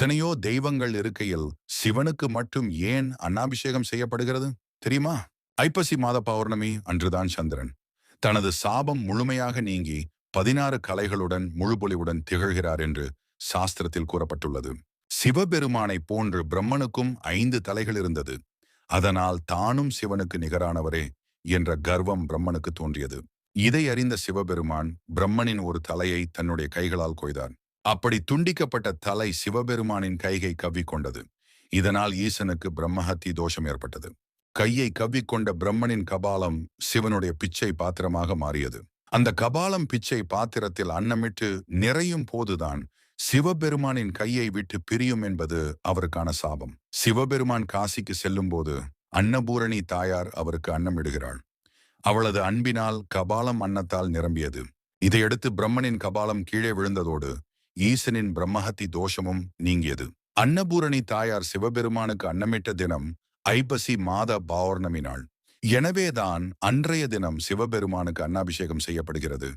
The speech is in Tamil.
எத்தனையோ தெய்வங்கள் இருக்கையில் சிவனுக்கு மட்டும் ஏன் அன்னாபிஷேகம் செய்யப்படுகிறது? தெரியுமா? ஐப்பசி மாத பௌர்ணமி அன்றுதான் சந்திரன். தனது சாபம் முழுமையாக நீங்கி பதினாறு கலைகளுடன் முழுபொலிவுடன் திகழ்கிறார் என்று சாஸ்திரத்தில் கூறப்பட்டுள்ளது. சிவபெருமானை போன்று பிரம்மனுக்கும் ஐந்து தலைகள் இருந்தது. அதனால் தானும் சிவனுக்கு நிகரானவரே என்ற கர்வம் பிரம்மனுக்கு தோன்றியது. இதை அறிந்த சிவபெருமான் பிரம்மனின் ஒரு தலையை தன்னுடைய கைகளால் கொய்தான் அப்படி துண்டிக்கப்பட்ட தலை சிவபெருமானின் கைகை கவ்விக்கொண்டது. இதனால் ஈசனுக்கு பிரம்மஹத்தி தோஷம் ஏற்பட்டது. கையை கவ்விக்கொண்ட பிரம்மனின் கபாலம் சிவனுடைய பிச்சை பாத்திரமாக மாறியது. அந்த கபாலம் பிச்சை பாத்திரத்தில் அன்னமிட்டு நிறையும் போதுதான் சிவபெருமானின் கையை விட்டு பிரியும் என்பது அவருக்கான சாபம். சிவபெருமான் காசிக்கு செல்லும்போது அன்னபூரணி தாயார் அவருக்கு அன்னமிடுகிறாள். அவளது அன்பினால் கபாலம் அன்னத்தால் நிரம்பியது. இதையடுத்து பிரம்மனின் கபாலம் கீழே விழுந்ததோடு ஈசனின் பிரம்மஹத்தி தோஷமும் நீங்கியது. அன்னபூரணி தாயார் சிவபெருமானுக்கு அன்னமிட்ட தினம் ஐப்பசி மாத பௌர்ணமி நாள். எனவேதான் அன்றைய தினம் சிவபெருமானுக்கு அன்னாபிஷேகம் செய்யப்படுகிறது.